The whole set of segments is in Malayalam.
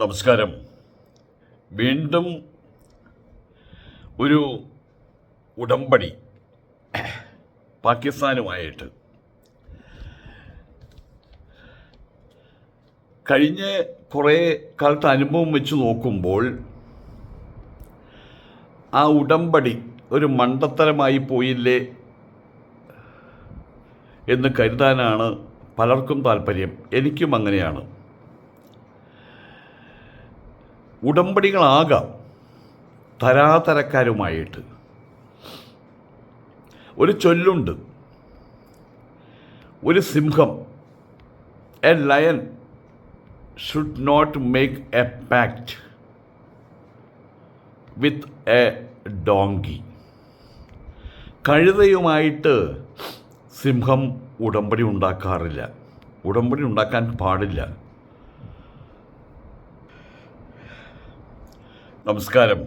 നമസ്കാരം. വീണ്ടും ഒരു ഉടമ്പടി പാകിസ്ഥാനുമായിട്ട്. കഴിഞ്ഞ കുറേ കാലത്തെ അനുഭവം വെച്ച് നോക്കുമ്പോൾ ആ ഉടമ്പടി ഒരു മണ്ടത്തരമായി പോയില്ലേ എന്ന് കരുതാനാണ് പലർക്കും താല്പര്യം. എനിക്കും അങ്ങനെയാണ്. ഉടമ്പടികളാകാം തരാതരക്കാരുമായിട്ട്. ഒരു ചൊല്ലുണ്ട്. ഒരു സിംഹം a lion should not make a pact with a donkey കഴുതയുമായിട്ട് സിംഹം ഉടമ്പടി ഉണ്ടാക്കാറില്ല. ഉടമ്പടി ഉണ്ടാക്കാൻ പാടില്ല. നമസ്കാരം.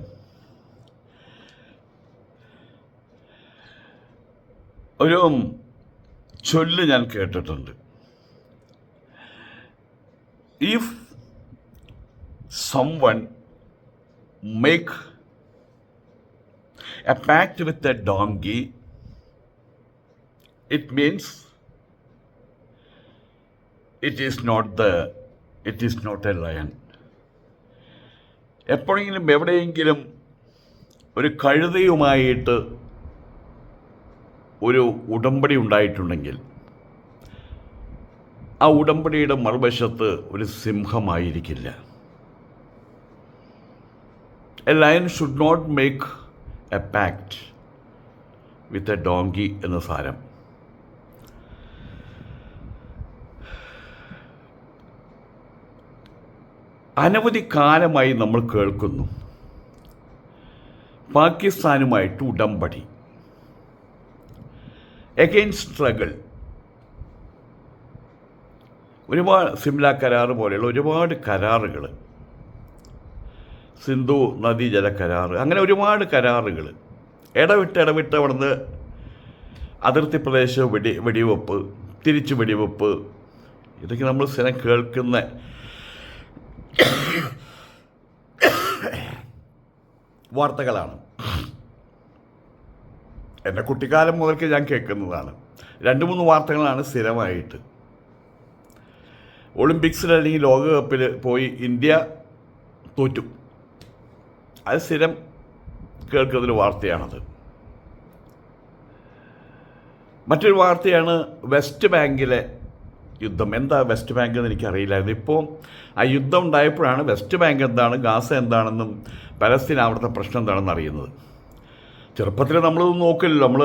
ഒരു ചൊല്ല് ഞാൻ കേട്ടിട്ടുണ്ട്. If someone make a pact with a donkey it means it is not the it is not a lion എപ്പോഴെങ്കിലും എവിടെയെങ്കിലും ഒരു കഴുതയുമായിട്ട് ഒരു ഉടമ്പടി ഉണ്ടായിട്ടുണ്ടെങ്കിൽ ആ ഉടമ്പടിയുടെ മറുവശത്ത് ഒരു സിംഹമായിരിക്കില്ല. A lion should not make a pact with a donkey എന്ന സാരം. അനവധി കാലമായി നമ്മൾ കേൾക്കുന്നു. പാകിസ്ഥാനുമായിട്ട് ഉടമ്പടി. എഗെയിൻസ്റ്റ് സ്ട്രഗിൾ ഒരുപാട് സിംല കരാർ പോലെയുള്ള ഒരുപാട് കരാറുകൾ സിന്ധു നദീജല കരാർ അങ്ങനെ ഒരുപാട് കരാറുകൾ ഇടവിട്ട് ഇടവിട്ട് അവിടുന്ന് അതിർത്തി പ്രദേശ വെടി വെടിവെപ്പ് തിരിച്ചു വെടിവെപ്പ്. ഇതൊക്കെ നമ്മൾ സ്ഥിരം കേൾക്കുന്ന വാർത്തകളാണ്. എന്റെ കുട്ടിക്കാലം മുതൽക്ക് ഞാൻ കേൾക്കുന്നതാണ്. രണ്ട് മൂന്ന് വാർത്തകളാണ് സ്ഥിരമായിട്ട്. ഒളിമ്പിക്സിൽ അല്ലെങ്കിൽ ലോകകപ്പിൽ പോയി ഇന്ത്യ തോറ്റു. അത് സ്ഥിരം കേൾക്കുന്നൊരു വാർത്തയാണത്. മറ്റൊരു വാർത്തയാണ് വെസ്റ്റ് ബാങ്കിലെ യുദ്ധം. എന്താ വെസ്റ്റ് ബാങ്ക് എന്ന് എനിക്കറിയില്ലായിരുന്നു. ഇപ്പോൾ ആ യുദ്ധം ഉണ്ടായപ്പോഴാണ് വെസ്റ്റ് ബാങ്ക് എന്താണ് ഗാസ എന്താണെന്നും പലസ്തീൻ അവിടുത്തെ പ്രശ്നം എന്താണെന്ന് അറിയുന്നത്. ചെറുപ്പത്തിൽ നമ്മളിതൊന്നും നോക്കില്ലല്ലോ. നമ്മൾ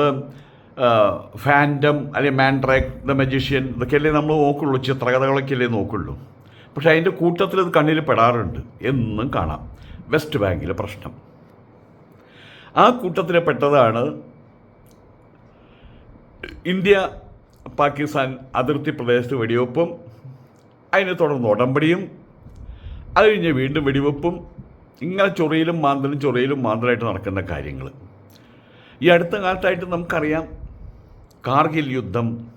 ഫാൻഡം അല്ലെങ്കിൽ മാൻഡ്രാക് ദ മജീഷ്യൻ ഇതൊക്കെയല്ലേ നമ്മൾ നോക്കുള്ളൂ. ചിത്രകഥകളൊക്കെയല്ലേ നോക്കുള്ളൂ. പക്ഷേ അതിന്റെ കൂട്ടത്തിൽ അത് കണ്ണിൽ പെടാറുണ്ട്. എന്നും കാണാം. വെസ്റ്റ് ബാങ്കിലെ പ്രശ്നം. ആ കൂട്ടത്തിൽ പെട്ടതാണ് ഇന്ത്യ പാകിസ്ഥാൻ അതിർത്തി പ്രദേശത്ത് വെടിവെപ്പും അതിനെ തുടർന്ന് ഉടമ്പടിയും അത് കഴിഞ്ഞ് വീണ്ടും വെടിവെപ്പും ഇങ്ങനെ ചൊറിയിലും മാന്തലും ചൊറിയിലും മാന്തലായിട്ട് നടക്കുന്ന കാര്യങ്ങൾ. ഈ അടുത്ത കാലത്തായിട്ട് നമുക്കറിയാം കാർഗിൽ യുദ്ധം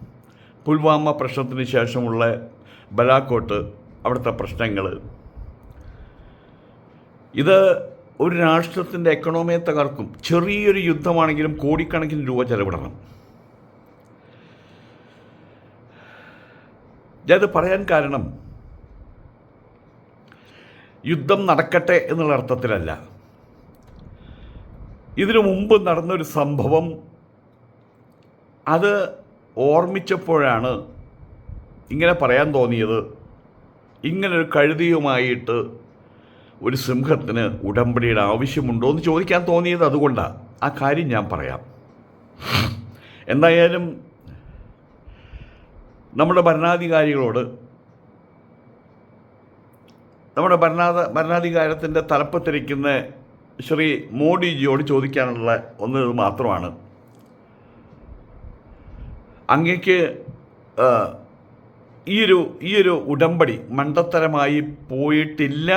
പുൽവാമ പ്രശ്നത്തിന് ശേഷമുള്ള ബലാക്കോട്ട് അവിടുത്തെ പ്രശ്നങ്ങൾ. ഇത് ഒരു രാഷ്ട്രത്തിന്റെ എക്കണോമിയെ തകർക്കും. ചെറിയൊരു യുദ്ധമാണെങ്കിലും കോടിക്കണക്കിന് രൂപ ചെലവിടണം. ഞാനത് പറയാൻ കാരണം യുദ്ധം നടക്കട്ടെ എന്നുള്ള അർത്ഥത്തിലല്ല. ഇതിനു മുമ്പ് നടന്നൊരു സംഭവം അത് ഓർമ്മിച്ചപ്പോഴാണ് ഇങ്ങനെ പറയാൻ തോന്നിയത്. ഇങ്ങനൊരു കഴുതിയുമായിട്ട് ഒരു സിംഹത്തിന് ഉടമ്പടിയുടെ ആവശ്യമുണ്ടോ എന്ന് ചോദിക്കാൻ തോന്നിയത് അതുകൊണ്ടാണ് ആ കാര്യം ഞാൻ പറയാം. എന്തായാലും നമ്മുടെ ഭരണാധികാരികളോട് നമ്മുടെ ഭരണാധ ഭരണാധികാരത്തിന്റെ തലപ്പത്തിരിക്കുന്ന ശ്രീ മോഡിജിയോട് ചോദിക്കാനുള്ള ഒന്ന് ഇത് മാത്രമാണ് അങ്ങക്ക് ഈയൊരു ഈയൊരു ഉടമ്പടി മണ്ടത്തരമായി പോയിട്ടില്ല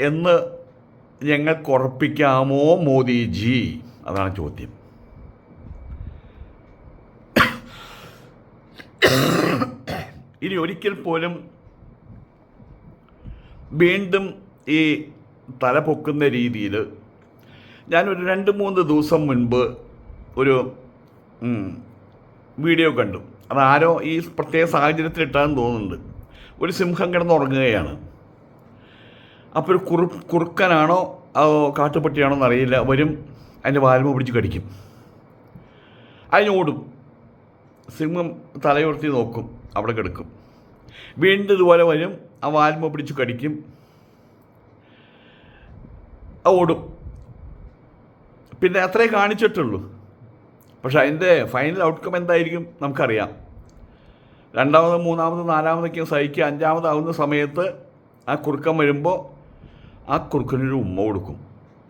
എന്ന് ഞങ്ങൾ ഉറപ്പിക്കാമോ മോദിജി? അതാണ് ചോദ്യം. ഇനി ഒരിക്കൽ പോലും വീണ്ടും ഈ തല പൊക്കുന്ന രീതിയിൽ ഞാനൊരു രണ്ട് മൂന്ന് ദിവസം മുൻപ് ഒരു വീഡിയോ കണ്ടു. അതാരോ ഈ പ്രത്യേക സാഹചര്യത്തിൽ ഇട്ടാന്ന് തോന്നുന്നുണ്ട്. ഒരു സിംഹം കിടന്നുറങ്ങുകയാണ് അപ്പോൾ ഒരു കുറു കുറുക്കനാണോ അതോ കാട്ടുപട്ടിയാണോ എന്നറിയില്ല. വരും അതിന്റെ വാൽമ പിടിച്ച് കടിക്കും. അതിനോടും സിംഹം തലയുയർത്തി നോക്കും. അവിടെ കിടക്കും. വീണ്ടും ഇതുപോലെ വരും. ആ വാൽമ പിടിച്ച് കടിക്കും. ഓടും. പിന്നെ അത്രേ കാണിച്ചിട്ടുള്ളൂ. പക്ഷെ അതിന്റെ ഫൈനൽ ഔട്ട്കം എന്തായിരിക്കും നമുക്കറിയാം. രണ്ടാമത് മൂന്നാമത് നാലാമതൊക്കെ സഹിക്കുക അഞ്ചാമതാവുന്ന സമയത്ത് ആ കുറുക്കൻ വരുമ്പോൾ ആ കുറുക്കനൊരു ഉമ്മ കൊടുക്കും.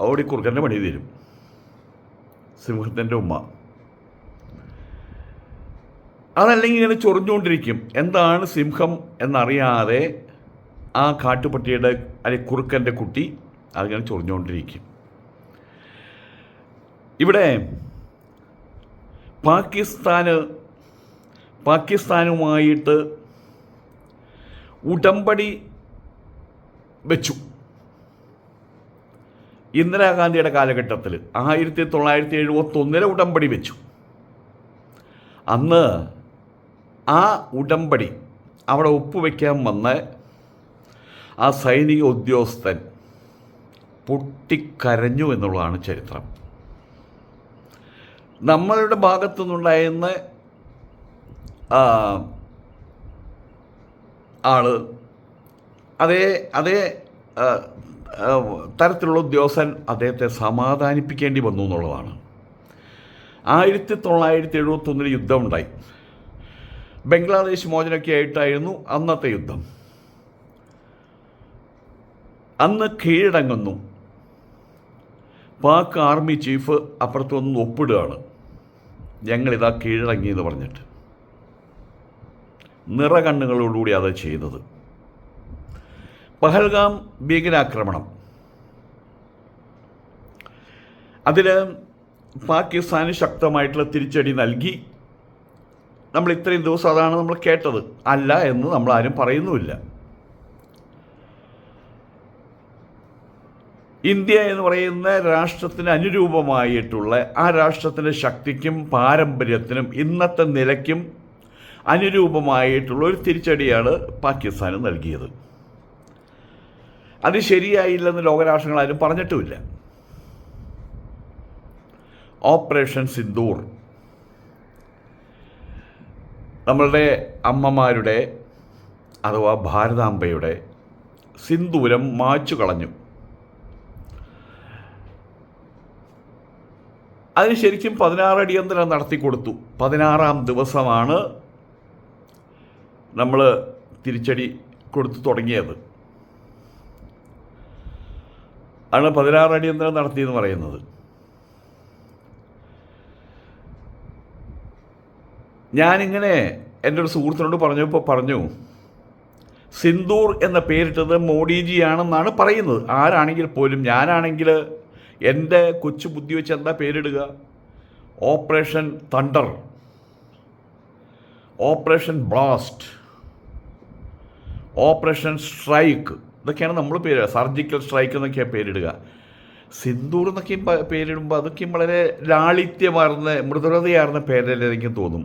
അതോടെ ഈ കുറുക്കന്റെ പണി തരും. സിംഹത്തിന്റെ ഉമ്മ. അതല്ലെങ്കിൽ ഇങ്ങനെ ചൊറിഞ്ഞുകൊണ്ടിരിക്കും. എന്താണ് സിംഹം എന്നറിയാതെ ആ കാട്ടുപട്ടിയുടെ അല്ലെങ്കിൽ കുറുക്കന്റെ കുട്ടി അതിങ്ങനെ ചൊറിഞ്ഞുകൊണ്ടിരിക്കും. ഇവിടെ പാകിസ്ഥാന് പാകിസ്ഥാനുമായിട്ട് ഉടമ്പടി വെച്ചു. ഇന്ദിരാഗാന്ധിയുടെ കാലഘട്ടത്തിൽ ആയിരത്തി തൊള്ളായിരത്തി എഴുപത്തൊന്നിലെ ഉടമ്പടി വെച്ചു. അന്ന് ആ ഉടമ്പടി അവിടെ ഒപ്പുവെക്കാൻ വന്ന ആ സൈനിക ഉദ്യോഗസ്ഥൻ പൊട്ടിക്കരഞ്ഞു എന്നുള്ളതാണ് ചരിത്രം. നമ്മളുടെ ഭാഗത്തു നിന്നുണ്ടായിരുന്ന ആൾ അതേ അതേ തരത്തിലുള്ള ഉദ്യോഗസ്ഥൻ അദ്ദേഹത്തെ സമാധാനിപ്പിക്കേണ്ടി വന്നു എന്നുള്ളതാണ്. ആയിരത്തി തൊള്ളായിരത്തി എഴുപത്തൊന്നിൽ യുദ്ധമുണ്ടായി. ബംഗ്ലാദേശ് മോചനമൊക്കെ ആയിട്ടായിരുന്നു അന്നത്തെ യുദ്ധം. അന്ന് കീഴടങ്ങുന്നു. പാക് ആർമി ചീഫ് അപ്പുറത്ത് വന്ന് ഒപ്പിടുകയാണ്. ഞങ്ങളിതാ കീഴടങ്ങി എന്ന് പറഞ്ഞിട്ട്. നിറകണ്ണുകളോടുകൂടി അത് ചെയ്തത്. പഹൽഗാം ഭീകരാക്രമണം. അതിൽ പാകിസ്ഥാന് ശക്തമായിട്ടുള്ള തിരിച്ചടി നൽകി. നമ്മൾ ഇത്രയും ദിവസം അതാണ് നമ്മൾ കേട്ടത്. അല്ല എന്ന് നമ്മൾ ആരും പറയുന്നുമില്ല. ഇന്ത്യ എന്ന് പറയുന്ന രാഷ്ട്രത്തിന് അനുരൂപമായിട്ടുള്ള ആ രാഷ്ട്രത്തിന്റെ ശക്തിക്കും പാരമ്പര്യത്തിനും ഇന്നത്തെ നിലയ്ക്കും അനുരൂപമായിട്ടുള്ള ഒരു തിരിച്ചടിയാണ് പാകിസ്ഥാന് നൽകിയത്. അത് ശരിയായില്ലെന്ന് ലോകരാഷ്ട്രങ്ങളാരും പറഞ്ഞിട്ടുമില്ല. ഓപ്പറേഷൻ സിന്ദൂർ. നമ്മളുടെ അമ്മമാരുടെ അഥവാ ഭാരതാംബയുടെ സിന്ദൂരം മാച്ചു കളഞ്ഞു. അതിന് ശരിക്കും പതിനാറ് അടിയന്തരം നടത്തി കൊടുത്തു. പതിനാറാം ദിവസമാണ് നമ്മൾ തിരിച്ചടി കൊടുത്തു തുടങ്ങിയത്. ആണ് പതിനാറ് അടിയന്തരം നടത്തിയെന്ന് പറയുന്നത്. ഞാനിങ്ങനെ എന്റെ ഒരു സുഹൃത്തിനോട് പറഞ്ഞപ്പോൾ പറഞ്ഞു സിന്ദൂർ എന്ന പേരിട്ടത് മോഡിജിയാണെന്നാണ് പറയുന്നത്. ആരാണെങ്കിൽ പോലും ഞാനാണെങ്കിൽ എന്റെ കൊച്ചു ബുദ്ധി വെച്ച് എന്താ പേരിടുക? Operation thunder operation blast operation strike ഇതൊക്കെയാണ് നമ്മൾ പേര് സർജിക്കൽ സ്ട്രൈക്ക് എന്നൊക്കെയാണ് പേരിടുക. സിന്ദൂർ എന്നൊക്കെയും പേരിടുമ്പോൾ അതൊക്കെയും വളരെ ലാളിത്യമാർന്ന മൃദുലതയാർന്ന പേരല്ലേ എനിക്ക് തോന്നും.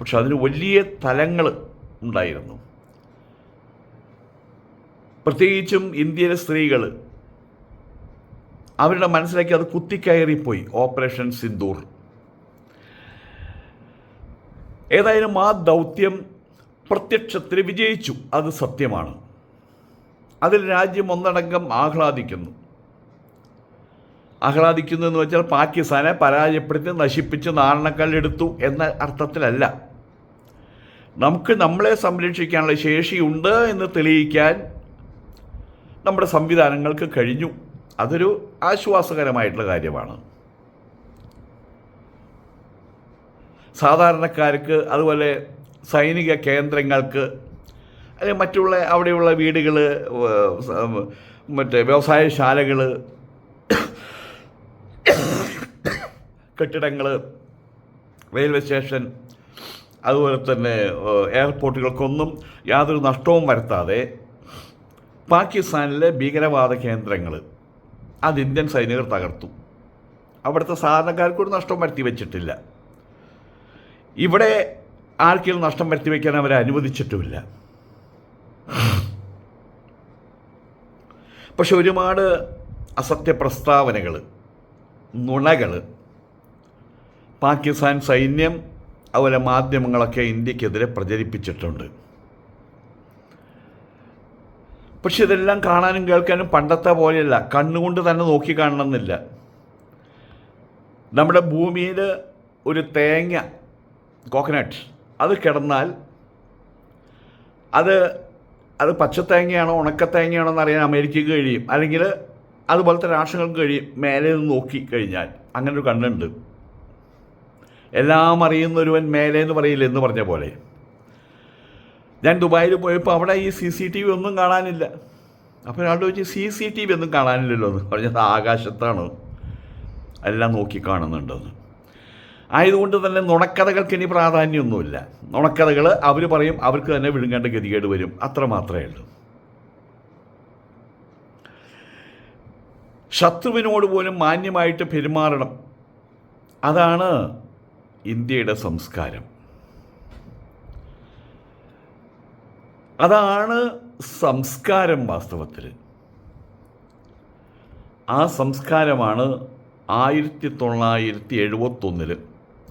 പക്ഷെ അതിന് വലിയ തലങ്ങൾ ഉണ്ടായിരുന്നു. പ്രത്യേകിച്ചും ഇന്ത്യയിലെ സ്ത്രീകൾ അവരുടെ മനസ്സിലേക്ക് അത് കുത്തിക്കയറിപ്പോയി. ഓപ്പറേഷൻ സിന്ദൂർ. ഏതായാലും ആ ദൗത്യം പ്രത്യക്ഷത്തിൽ വിജയിച്ചു. അത് സത്യമാണ്. അതിൽ രാജ്യം ഒന്നടങ്കം ആഹ്ലാദിക്കുന്നു. ആഹ്ലാദിക്കുന്നു എന്ന് വെച്ചാൽ പാകിസ്ഥാനെ പരാജയപ്പെടുത്തി നശിപ്പിച്ച് നാരണക്കല്ലെടുത്തു എന്ന അർത്ഥത്തിലല്ല. നമുക്ക് നമ്മളെ സംരക്ഷിക്കാനുള്ള ശേഷിയുണ്ട് എന്ന് തെളിയിക്കാൻ നമ്മുടെ സംവിധാനങ്ങൾക്ക് കഴിഞ്ഞു. അതൊരു ആശ്വാസകരമായിട്ടുള്ള കാര്യമാണ്. സാധാരണക്കാർക്ക് അതുപോലെ സൈനിക കേന്ദ്രങ്ങൾക്ക് അല്ലെങ്കിൽ മറ്റുള്ള അവിടെയുള്ള വീടുകൾ മറ്റേ വ്യവസായശാലകൾ കെട്ടിടങ്ങൾ റെയിൽവേ സ്റ്റേഷൻ അതുപോലെ തന്നെ എയർപോർട്ടുകൾക്കൊന്നും യാതൊരു നഷ്ടവും വരുത്താതെ പാകിസ്ഥാനിലെ ഭീകരവാദ കേന്ദ്രങ്ങൾ അത് ഇന്ത്യൻ സൈനികർ തകർത്തു. അവിടുത്തെ സാധാരണക്കാർക്ക് ഒരു നഷ്ടം വരുത്തി വെച്ചിട്ടില്ല. ഇവിടെ ആർക്കെങ്കിലും നഷ്ടം വരുത്തി വയ്ക്കാൻ അവരെ അനുവദിച്ചിട്ടുമില്ല. പക്ഷെ ഒരുപാട് അസത്യ പ്രസ്താവനകൾ നുണകൾ പാകിസ്ഥാൻ സൈന്യം അതുപോലെ മാധ്യമങ്ങളൊക്കെ ഇന്ത്യക്കെതിരെ പ്രചരിപ്പിച്ചിട്ടുണ്ട്. പക്ഷെ ഇതെല്ലാം കാണാനും കേൾക്കാനും പണ്ടത്തെ പോലെയല്ല. കണ്ണുകൊണ്ട് തന്നെ നോക്കി കാണണമെന്നില്ല. നമ്മുടെ ഭൂമിയിൽ ഒരു തേങ്ങ കോക്കനട്ട് അത് കിടന്നാൽ അത് അത് പച്ചത്തേങ്ങയാണോ ഉണക്കത്തേങ്ങയാണോ എന്ന് അറിയാൻ അമേരിക്കയ്ക്ക് കഴിയും. അല്ലെങ്കിൽ അതുപോലത്തെ രാഷ്ട്രങ്ങൾക്ക് കഴിയും. മേലെ നിന്ന് നോക്കി കഴിഞ്ഞാൽ. അങ്ങനൊരു കണ്ണുണ്ട്. എല്ലാം അറിയുന്ന ഒരുവൻ മേലെ എന്ന് പറയില്ല എന്ന് പറഞ്ഞ പോലെ. ഞാൻ ദുബായിൽ പോയപ്പോൾ അവിടെ ഈ സി സി ടി വി ഒന്നും കാണാനില്ല. അപ്പോൾ ഒരാൾ ചോദിച്ചു സി സി ടി വി ഒന്നും കാണാനില്ലല്ലോ എന്ന് പറഞ്ഞത് ആകാശത്താണ്. എല്ലാം നോക്കി കാണുന്നുണ്ടെന്ന്. ആയതുകൊണ്ട് തന്നെ നുണക്കഥകൾക്ക് ഇനി പ്രാധാന്യമൊന്നുമില്ല. നുണക്കഥകൾ അവർ പറയും അവർക്ക് തന്നെ വിഴുങ്ങേണ്ട ഗതികേട് വരും. അത്ര മാത്രമേ ഉള്ളൂ. ശത്രുവിനോട് പോലും മാന്യമായിട്ട് പെരുമാറണം. അതാണ് ഇന്ത്യയുടെ സംസ്കാരം. അതാണ് സംസ്കാരം വാസ്തവത്തിൽ ആ സംസ്കാരമാണ് ആയിരത്തി തൊള്ളായിരത്തി എഴുപത്തൊന്നിൽ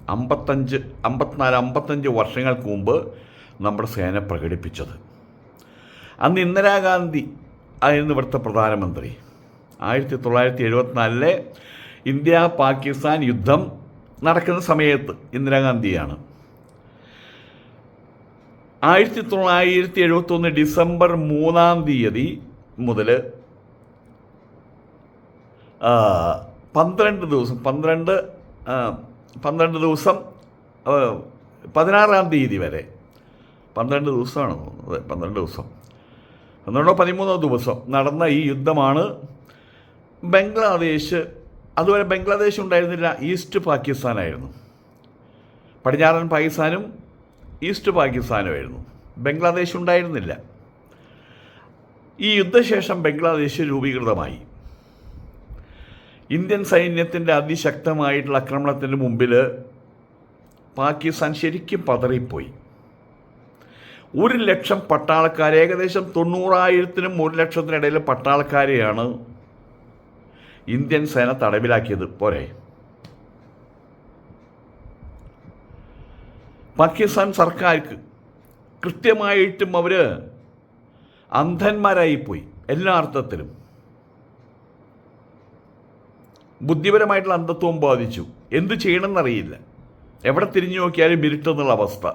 അമ്പത്തഞ്ച് അമ്പത്തിനാല് അമ്പത്തഞ്ച് വർഷങ്ങൾക്ക് മുമ്പ് നമ്മുടെ സേന പ്രകടിപ്പിച്ചത്. അന്ന് ഇന്ദിരാഗാന്ധി ആയിരുന്നു ഇവിടുത്തെ പ്രധാനമന്ത്രി. ആയിരത്തി തൊള്ളായിരത്തി എഴുപത്തിനാലിലെ ഇന്ത്യ പാകിസ്ഥാൻ യുദ്ധം നടക്കുന്ന സമയത്ത് ഇന്ദിരാഗാന്ധിയാണ്. ആയിരത്തി തൊള്ളായിരത്തി എഴുപത്തൊന്ന് ഡിസംബർ മൂന്നാം തീയതി മുതൽ പന്ത്രണ്ട് ദിവസം പന്ത്രണ്ട് പന്ത്രണ്ട് ദിവസം പതിനാറാം തീയതി വരെ. പന്ത്രണ്ട് ദിവസമാണ് തോന്നുന്നത് പന്ത്രണ്ട് ദിവസം. പന്ത്രണ്ടോ പതിമൂന്നോ ദിവസം നടന്ന ഈ യുദ്ധമാണ് ബംഗ്ലാദേശ് അതുവരെ ബംഗ്ലാദേശ് ഉണ്ടായിരുന്നില്ല ഈസ്റ്റ് പാകിസ്ഥാനായിരുന്നു. പടിഞ്ഞാറൻ പാകിസ്ഥാനും ഈസ്റ്റ് പാകിസ്ഥാനുമായിരുന്നു. ബംഗ്ലാദേശ് ഉണ്ടായിരുന്നില്ല. ഈ യുദ്ധശേഷം ബംഗ്ലാദേശ് രൂപീകൃതമായി. ഇന്ത്യൻ സൈന്യത്തിന്റെ അതിശക്തമായിട്ടുള്ള ആക്രമണത്തിന് മുമ്പിൽ പാകിസ്ഥാൻ ശരിക്കും പതറിപ്പോയി. ഒരു ലക്ഷം പട്ടാളക്കാർ ഏകദേശം തൊണ്ണൂറായിരത്തിനും ഒരു ലക്ഷത്തിനിടയിൽ പട്ടാളക്കാരെയാണ് ഇന്ത്യൻ സേന തടവിലാക്കിയത്. പോരെ. പാകിസ്ഥാൻ സർക്കാർക്ക് കൃത്യമായിട്ടും അവർ അന്ധന്മാരായിപ്പോയി എല്ലാ അർത്ഥത്തിലും. ബുദ്ധിപരമായിട്ടുള്ള അന്ധത്വം ബാധിച്ചു. എന്ത് ചെയ്യണമെന്നറിയില്ല. എവിടെ തിരിഞ്ഞു നോക്കിയാലും ഇരുട്ടെന്നുള്ള അവസ്ഥ.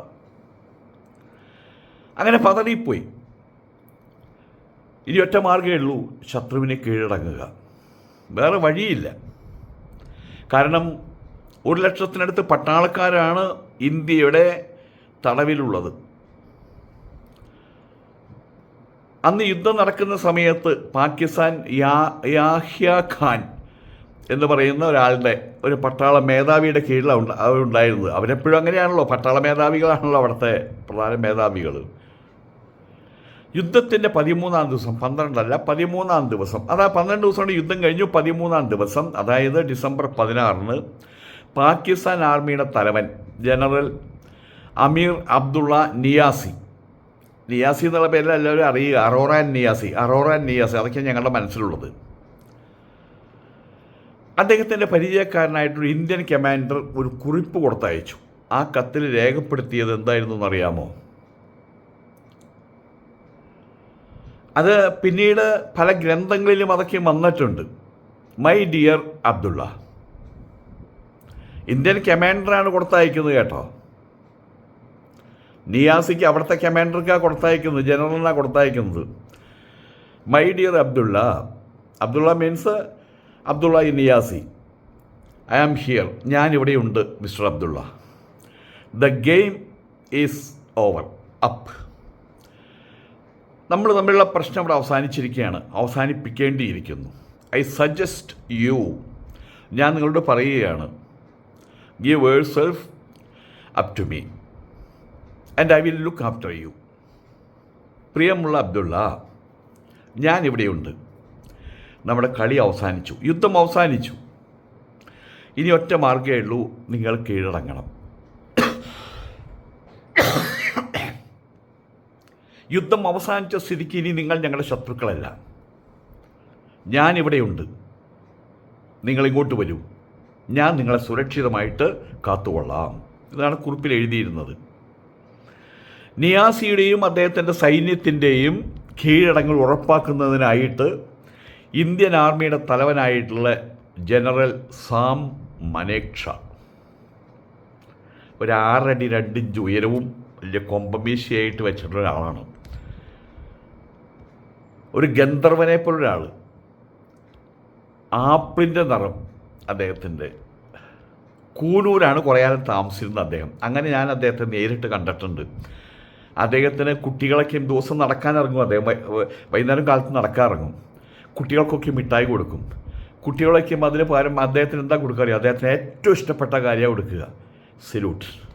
അങ്ങനെ പതറിപ്പോയി. ഇനി ഒറ്റ മാർഗമേ ഉള്ളൂ ശത്രുവിനെ കീഴടങ്ങുക. വേറെ വഴിയില്ല. കാരണം ഒരു ലക്ഷത്തിനടുത്ത് പട്ടാളക്കാരാണ് ഇന്ത്യയുടെ തടവിലുള്ളത്. അന്ന് യുദ്ധം നടക്കുന്ന സമയത്ത് പാകിസ്ഥാൻ യാ യാഹ്യ ഖാൻ എന്ന് പറയുന്ന ഒരാളുടെ ഒരു പട്ടാള മേധാവിയുടെ കീഴിലാണ് ഉണ്ടായിരുന്നത്. അവരെപ്പോഴും അങ്ങനെയാണല്ലോ. പട്ടാള മേധാവികളാണല്ലോ അവിടുത്തെ പ്രധാന മേധാവികൾ യുദ്ധത്തിന്റെ പതിമൂന്നാം ദിവസം പന്ത്രണ്ടല്ല പതിമൂന്നാം ദിവസം. അതാ പന്ത്രണ്ട് ദിവസം കൊണ്ട് യുദ്ധം കഴിഞ്ഞു പതിമൂന്നാം ദിവസം. അതായത് ഡിസംബർ പതിനാറിന് പാകിസ്ഥാൻ ആർമിയുടെ തലവൻ ജനറൽ അമീർ അബ്ദുള്ള നിയാസി. നിയാസി എന്നുള്ള പേരിൽ എല്ലാവരും അറിയുക. അറോറാൻ നിയാസി. അറോറാൻ നിയാസി. അതൊക്കെ ഞങ്ങളുടെ മനസ്സിലുള്ളത്. അദ്ദേഹത്തിന്റെ പരിചയക്കാരനായിട്ടൊരു ഇന്ത്യൻ കമാൻഡർ ഒരു കുറിപ്പ് കൊടുത്തയച്ചു. ആ കത്തിൽ രേഖപ്പെടുത്തിയത് എന്തായിരുന്നു എന്നറിയാമോ? അത് പിന്നീട് പല ഗ്രന്ഥങ്ങളിലും അതൊക്കെ വന്നിട്ടുണ്ട്. My dear Abdullah. ഇന്ത്യൻ കമാൻഡറാണ് കൊടുത്തയക്കുന്നത് കേട്ടോ. നിയാസിക്ക് അവിടുത്തെ കമാൻഡർക്കാണ് കൊടുത്തയക്കുന്നത് ജനറലിനാണ് കൊടുത്തയക്കുന്നത്. My dear Abdullah. Abdullah means Abdullah E Niyasi. I am here ഞാൻ ഞാനിവിടെയുണ്ട് mister Abdullah. The game is over up നമ്മൾ തമ്മിലുള്ള പ്രശ്നം ഇവിടെ അവസാനിച്ചിരിക്കുകയാണ്. അവസാനിപ്പിക്കേണ്ടിയിരിക്കുന്നു. I suggest you. ഞാൻ നിങ്ങളോട് പറയുകയാണ്. Give yourself up to me and I will look after you പ്രിയമുള്ള അബ്ദുള്ള ഞാൻ ഇവിടെയുണ്ട് നമ്മുടെ കളി അവസാനിച്ചു. യുദ്ധം അവസാനിച്ചു. ഇനി ഒറ്റ മാർഗമേ ഉള്ളൂ. നിങ്ങൾ കീഴടങ്ങണം. യുദ്ധം അവസാനിച്ച സ്ഥിതിക്ക് ഇനി നിങ്ങൾ ഞങ്ങളുടെ ശത്രുക്കളല്ല. ഞാനിവിടെയുണ്ട്. നിങ്ങൾ ഇങ്ങോട്ട് വരൂ. ഞാൻ നിങ്ങളെ സുരക്ഷിതമായിട്ട് കാത്തുകൊള്ളാം. ഇതാണ് കുറിപ്പിൽ എഴുതിയിരുന്നത്. നിയാസിയുടെയും അദ്ദേഹത്തിന്റെ സൈന്യത്തിന്റെയും കീഴടങ്ങൾ ഉറപ്പാക്കുന്നതിനായിട്ട് ഇന്ത്യൻ ആർമിയുടെ തലവനായിട്ടുള്ള ജനറൽ സാം മനേക്ഷ ഒരു ആറടി രണ്ടിഞ്ച് ഉയരവും വലിയ കൊമ്പമീശയായിട്ട് വെച്ചിട്ടുള്ള ഒരാളാണ്. ഒരു ഗന്ധർവനെ പോലൊരാൾ ആപ്പിളിന്റെ നിറം അദ്ദേഹത്തിന്റെ കൂനൂരാണ് കുറേ കാലം താമസിച്ചിരുന്നത് അദ്ദേഹം. അങ്ങനെ ഞാൻ അദ്ദേഹത്തെ നേരിട്ട് കണ്ടിട്ടുണ്ട്. അദ്ദേഹത്തിന് കുട്ടികളൊക്കെ ദിവസം നടക്കാൻ ഇറങ്ങും അദ്ദേഹം വൈകുന്നേരം കാലത്ത് നടക്കാൻ ഇറങ്ങും കുട്ടികൾക്കൊക്കെ മിഠായി കൊടുക്കും. കുട്ടികളൊക്കെ അതിന് പകരം അദ്ദേഹത്തിന് എന്താ കൊടുക്കുക അറിയാം? അദ്ദേഹത്തിന് ഏറ്റവും ഇഷ്ടപ്പെട്ട കാര്യമാണ് കൊടുക്കുക. സല്യൂട്ട്.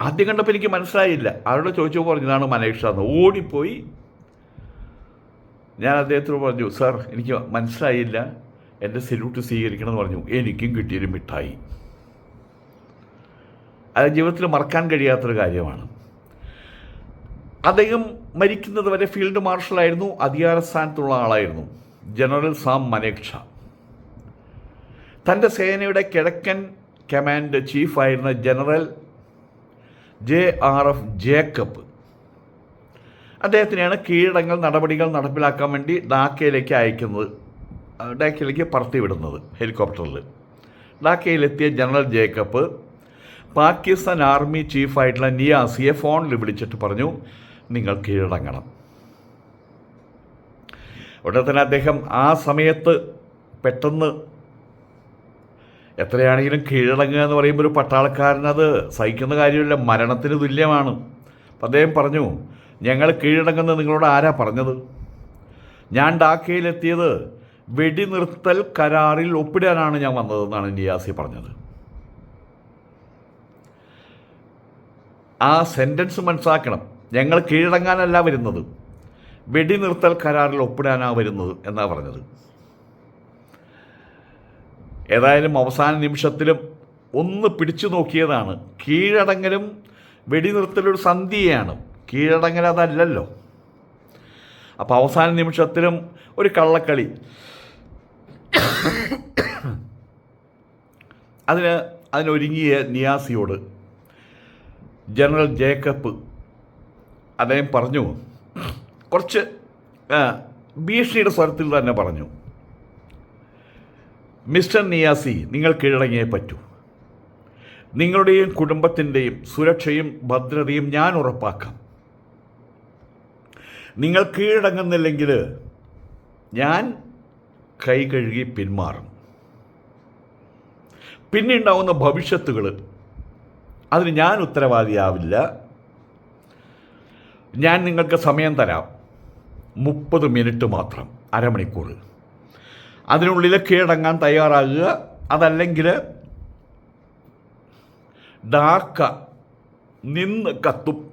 ആദ്യം കണ്ടപ്പോൾ എനിക്ക് മനസ്സിലായില്ല. അവരോട് ചോദിച്ചു പറഞ്ഞതാണ് മനേഷ എന്ന് ഓടിപ്പോയി. ഞാൻ അദ്ദേഹത്തോട് പറഞ്ഞു സാർ എനിക്ക് മനസ്സിലായില്ല. എന്റെ സല്യൂട്ട് സ്വീകരിക്കണമെന്ന് പറഞ്ഞു. എനിക്കും കിട്ടിയൊരു മിഠായി. അത് ജീവിതത്തിൽ മറക്കാൻ കഴിയാത്തൊരു കാര്യമാണ്. അദ്ദേഹം മരിക്കുന്നത് വരെ ഫീൽഡ് മാർഷലായിരുന്നു അധികാര സ്ഥാനത്തുള്ള ആളായിരുന്നു. ജനറൽ സാം മനേക്ഷ. തന്റെ സേനയുടെ കിഴക്കൻ command ചീഫായിരുന്ന general J R F Jacob അദ്ദേഹത്തിനെയാണ് കീഴടങ്ങൽ നടപടികൾ നടപ്പിലാക്കാൻ വേണ്ടി ഡാക്കയിലേക്ക് അയക്കുന്നത്. ഡാക്കയിലേക്ക് പറത്തിവിടുന്നത് ഹെലികോപ്റ്ററിൽ. ഡാക്കയിലെത്തിയ ജനറൽ ജേക്കബ് പാകിസ്ഥാൻ ആർമി ചീഫായിട്ടുള്ള നിയാസിയെ ഫോണിൽ വിളിച്ചിട്ട് പറഞ്ഞു നിങ്ങൾ കീഴടങ്ങണം. ഉടനെ തന്നെ അദ്ദേഹം ആ സമയത്ത് പെട്ടെന്ന് എത്രയാണെങ്കിലും കീഴടങ്ങുക എന്ന് പറയുമ്പോൾ ഒരു പട്ടാളക്കാരനത് സഹിക്കുന്ന കാര്യമില്ല. മരണത്തിന് തുല്യമാണ്. അപ്പം അദ്ദേഹം പറഞ്ഞു ഞങ്ങൾ കീഴടങ്ങുന്നത് നിങ്ങളോട് ആരാ പറഞ്ഞത്? ഞാൻ ഡാക്കയിലെത്തിയത് വെടിനിർത്തൽ കരാറിൽ ഒപ്പിടാനാണ് ഞാൻ വന്നതെന്നാണ് നിയാസി പറഞ്ഞത്. ആ സെന്റൻസ് മനസ്സിലാക്കണം. ഞങ്ങൾ കീഴടങ്ങാനല്ല വരുന്നത്. വെടിനിർത്തൽ കരാറിൽ ഒപ്പിടാനാണ് വരുന്നത് എന്നാണ് പറഞ്ഞത്. ഏതായാലും അവസാന നിമിഷത്തിലും ഒന്ന് പിടിച്ചു നോക്കിയതാണ്. കീഴടങ്ങലും വെടിനിർത്തലൊരു സന്ധിയാണ് കീഴടങ്ങൽ അതല്ലല്ലോ. അപ്പോൾ അവസാന നിമിഷത്തിലും ഒരു കള്ളക്കളി. അതിന് അതിനൊരുങ്ങിയ നിയാസിയോട് ജനറൽ ജേക്കബ് അദ്ദേഹം പറഞ്ഞു. കുറച്ച് ഭീഷണിയുടെ സ്വരത്തിൽ തന്നെ പറഞ്ഞു. മിസ്റ്റർ നിയാസി നിങ്ങൾ കീഴടങ്ങിയേ പറ്റൂ. നിങ്ങളുടെയും കുടുംബത്തിന്റെയും സുരക്ഷയും ഭദ്രതയും ഞാൻ ഉറപ്പാക്കാം. നിങ്ങൾ കീഴടങ്ങുന്നില്ലെങ്കിൽ ഞാൻ കൈ കഴുകി പിന്മാറും. പിന്നെ ഉണ്ടാവുന്ന ഭവിഷ്യത്തുകൾ. അതിന് ഞാൻ ഉത്തരവാദിയാവില്ല. ഞാൻ നിങ്ങൾക്ക് സമയം തരാം. മുപ്പത് മിനിറ്റ് മാത്രം അരമണിക്കൂർ അതിനുള്ളിൽ കീഴടങ്ങാൻ തയ്യാറാകുക. അതല്ലെങ്കിൽ ഡാക്ക നിന്ന് കത്തും.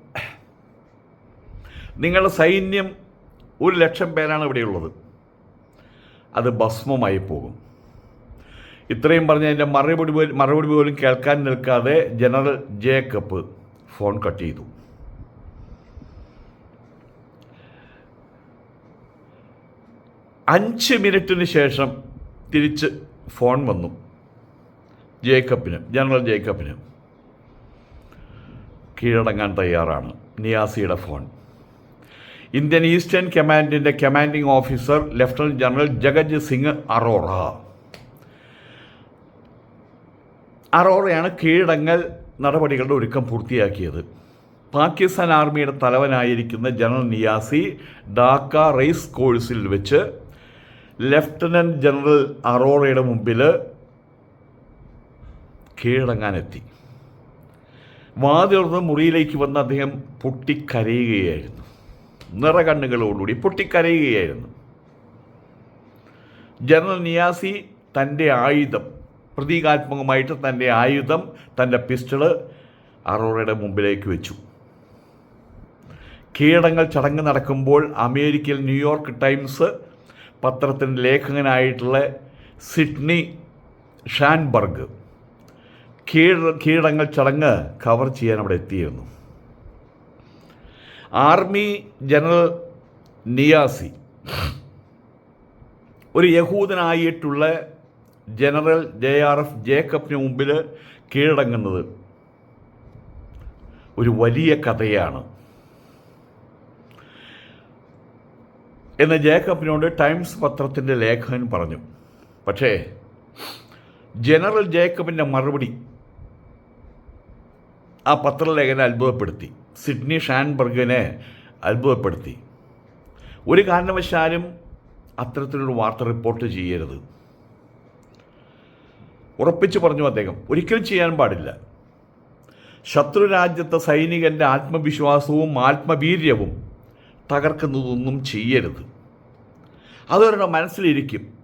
നിങ്ങളുടെ സൈന്യം ഒരു ലക്ഷം പേരാണ് ഇവിടെയുള്ളത്. അത് ഭസ്മമായി പോകും. ഇത്രയും പറഞ്ഞ് അതിന്റെ മറുപടി പോലും മറുപടി പോലും കേൾക്കാൻ നിൽക്കാതെ ജനറൽ ജേക്കബ് ഫോൺ കട്ട് ചെയ്തു. അഞ്ച് മിനിറ്റിന് ശേഷം തിരിച്ച് ഫോൺ വന്നു. ജേക്കബിന് ജനറൽ ജേക്കബിന്. കീഴടങ്ങാൻ തയ്യാറാണ് നിയാസിയുടെ ഫോൺ. ഇന്ത്യൻ ഈസ്റ്റേൺ കമാൻഡിന്റെ commanding officer lieutenant general Jagjit Singh Aurora. അറോറയാണ് കീഴടങ്ങൽ നടപടികളുടെ ഒരുക്കം പൂർത്തിയാക്കിയത്. പാകിസ്ഥാൻ ആർമിയുടെ തലവനായിരിക്കുന്ന ജനറൽ നിയാസി ഡാക്ക റേസ് കോഴ്സിൽ വെച്ച് ലഫ്റ്റനന്റ് ജനറൽ അറോറയുടെ മുമ്പിൽ കീഴടങ്ങാനെത്തി. വാതിർന്ന് മുറിയിലേക്ക് വന്ന അദ്ദേഹം പൊട്ടിക്കരയുകയായിരുന്നു. നിറകണ്ണുകളോടുകൂടി പൊട്ടിക്കരയുകയായിരുന്നു. ജനറൽ നിയാസി തന്റെ ആയുധം പ്രതീകാത്മകമായിട്ട് തന്റെ ആയുധം തന്റെ പിസ്റ്റൾ അറോറയുടെ മുമ്പിലേക്ക് വെച്ചു. കീഴടങ്ങൾ ചടങ്ങ് നടക്കുമ്പോൾ അമേരിക്കയിൽ ന്യൂയോർക്ക് ടൈംസ് പത്രത്തിന്റെ ലേഖകനായിട്ടുള്ള സിഡ്നി ഷാൻബർഗ്. കീഴ കീഴടങ്ങൾ ചടങ്ങ് കവർ ചെയ്യാൻ അവിടെ എത്തിയിരുന്നു. ആർമി ജനറൽ നിയാസി ഒരു യഹൂദനായിട്ടുള്ള ജനറൽ ജെ ആർ എഫ് ജേക്കബിന് മുമ്പിൽ കീഴടങ്ങുന്നത് ഒരു വലിയ കഥയാണ്. എന്ന് ജേക്കബിനോട് ടൈംസ് പത്രത്തിന്റെ ലേഖകൻ പറഞ്ഞു. പക്ഷേ ജനറൽ ജേക്കബിന്റെ മറുപടി ആ പത്രലേഖനെ അത്ഭുതപ്പെടുത്തി. സിഡ്നി ഷാൻബർഗിനെ അത്ഭുതപ്പെടുത്തി. ഒരു കാരണവശാലും അത്തരത്തിലൊരു വാർത്ത റിപ്പോർട്ട് ചെയ്യരുത്. ഉറപ്പിച്ചു പറഞ്ഞു അദ്ദേഹം ഒരിക്കലും ചെയ്യാൻ പാടില്ല. ശത്രുരാജ്യത്തെ സൈനികന്റെ ആത്മവിശ്വാസവും ആത്മവീര്യവും തകർക്കുന്നതൊന്നും ചെയ്യരുത്. അതവരുടെ മനസ്സിലിരിക്കും.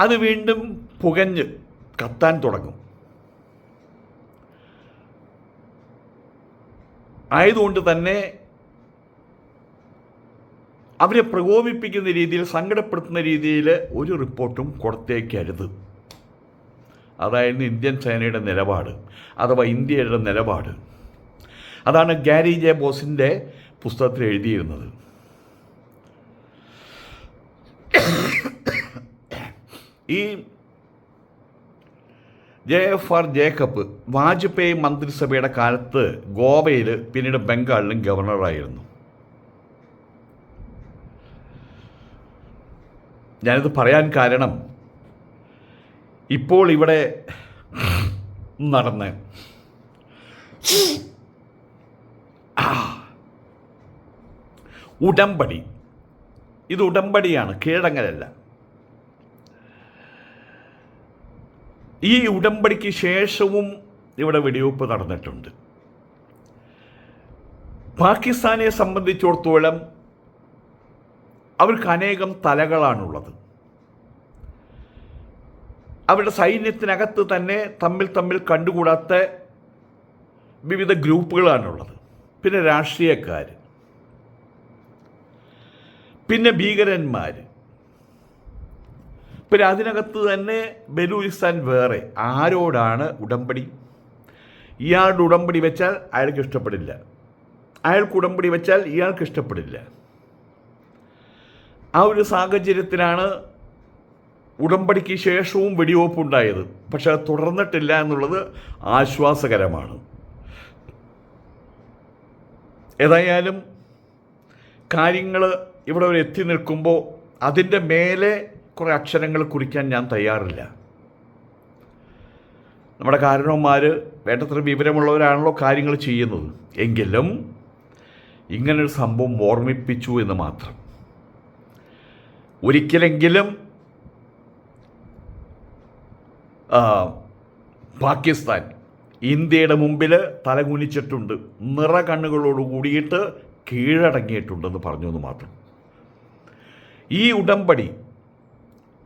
അത് വീണ്ടും പുകഞ്ഞ് കത്താൻ തുടങ്ങും. ആയതുകൊണ്ട് തന്നെ അവരെ പ്രകോപിപ്പിക്കുന്ന രീതിയിൽ സങ്കടപ്പെടുത്തുന്ന രീതിയിൽ ഒരു റിപ്പോർട്ടും കൊടുത്തേക്കരുത് അതായിരുന്നു ഇന്ത്യൻ സേനയുടെ നിലപാട് അഥവാ ഇന്ത്യയുടെ നിലപാട്. അതാണ് ഗാരി ജെ ബോസിന്റെ പുസ്തകത്തിൽ എഴുതിയിരുന്നത് ഈ J F R Jacob Vajpayee മന്ത്രിസഭയുടെ കാലത്ത് ഗോവയിൽ പിന്നീട് ബംഗാളിലും ഗവർണറായിരുന്നു ഞാനിത് പറയാൻ കാരണം ഇപ്പോൾ ഇവിടെ നടന്ന് ആ. ഉടമ്പടി. ഇത് ഉടമ്പടിയാണ് കീഴടങ്ങലല്ല. ഈ ഉടമ്പടിക്ക് ശേഷവും ഇവിടെ വെടിവെപ്പ് നടന്നിട്ടുണ്ട്. പാകിസ്ഥാനെ സംബന്ധിച്ചിടത്തോളം അവർക്ക് അനേകം തലകളാണുള്ളത്. അവരുടെ സൈന്യത്തിനകത്ത് തന്നെ തമ്മിൽ തമ്മിൽ കണ്ടുകൂടാത്ത വിവിധ ഗ്രൂപ്പുകളാണുള്ളത്. പിന്നെ രാഷ്ട്രീയക്കാർ പിന്നെ ഭീകരന്മാർ പിന്നെ അതിനകത്ത് തന്നെ ബലൂചിസ്ഥാൻ വേറെ. ആരോടാണ് ഉടമ്പടി? ഇയാളുടെ ഉടമ്പടി വെച്ചാൽ അയാൾക്ക് ഇഷ്ടപ്പെടില്ല. അയാൾക്ക് ഉടമ്പടി വെച്ചാൽ ഇയാൾക്ക് ഇഷ്ടപ്പെടില്ല. ആ ഒരു സാഹചര്യത്തിലാണ് ഉടമ്പടിക്ക് ശേഷവും വെടിവെപ്പുണ്ടായത് പക്ഷെ അത് തുടർന്നിട്ടില്ല എന്നുള്ളത് ആശ്വാസകരമാണ്. ഏതായാലും കാര്യങ്ങൾ ഇവിടെ അവർ എത്തി നിൽക്കുമ്പോൾ അതിന്റെ മേലെ കുറേ അക്ഷരങ്ങൾ കുറിക്കാൻ ഞാൻ തയ്യാറില്ല. നമ്മുടെ കാരണവന്മാർ വേണ്ടത്ര വിവരമുള്ളവരാണല്ലോ കാര്യങ്ങൾ ചെയ്യുന്നത്. എങ്കിലും ഇങ്ങനൊരു സംഭവം ഓർമ്മിപ്പിച്ചു എന്ന് മാത്രം. ഒരിക്കലെങ്കിലും പാകിസ്ഥാൻ ഇന്ത്യയുടെ മുമ്പിൽ തലകുനിച്ചിട്ടുണ്ട്. നിറ കണ്ണുകളോട് കൂടിയിട്ട് കീഴടങ്ങിയിട്ടുണ്ടെന്ന് പറഞ്ഞു എന്ന് മാത്രം. ഈ ഉടമ്പടി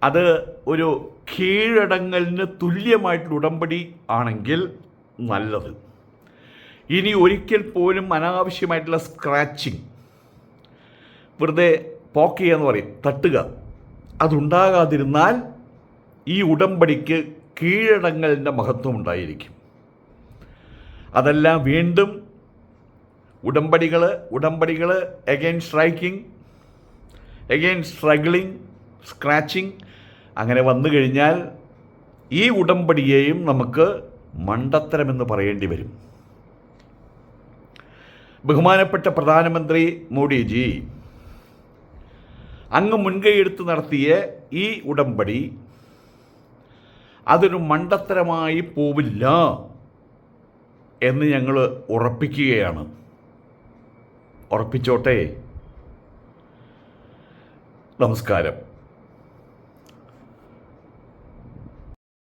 അത് ഒരു കീഴടങ്ങലിന് തുല്യമായിട്ടുള്ള ഉടമ്പടി ആണെങ്കിൽ നല്ലത്. ഇനി ഒരിക്കൽ പോലും അനാവശ്യമായിട്ടുള്ള സ്ക്രാച്ചിങ് വെറുതെ പോക്കുക എന്ന് പറയും തട്ടുക അതുണ്ടാകാതിരുന്നാൽ ഈ ഉടമ്പടിക്ക് കീഴടങ്ങലിന്റെ മഹത്വം ഉണ്ടായിരിക്കും. അതെല്ലാം വീണ്ടും ഉടമ്പടികൾ ഉടമ്പടികൾ again striking again struggling scratching അങ്ങനെ വന്നു കഴിഞ്ഞാൽ ഈ ഉടമ്പടിയെയും നമുക്ക് മണ്ടത്തരമെന്ന് പറയേണ്ടി വരും. ബഹുമാനപ്പെട്ട പ്രധാനമന്ത്രി മോഡിജി അങ്ങ് മുൻകൈയെടുത്ത് നടത്തിയ ഈ ഉടമ്പടി അതൊരു മണ്ടത്തരമായി പോവില്ല എന്ന് ഞങ്ങൾ ഉറപ്പിക്കുകയാണ്. ഉറപ്പിച്ചോട്ടെ? നമസ്കാരം.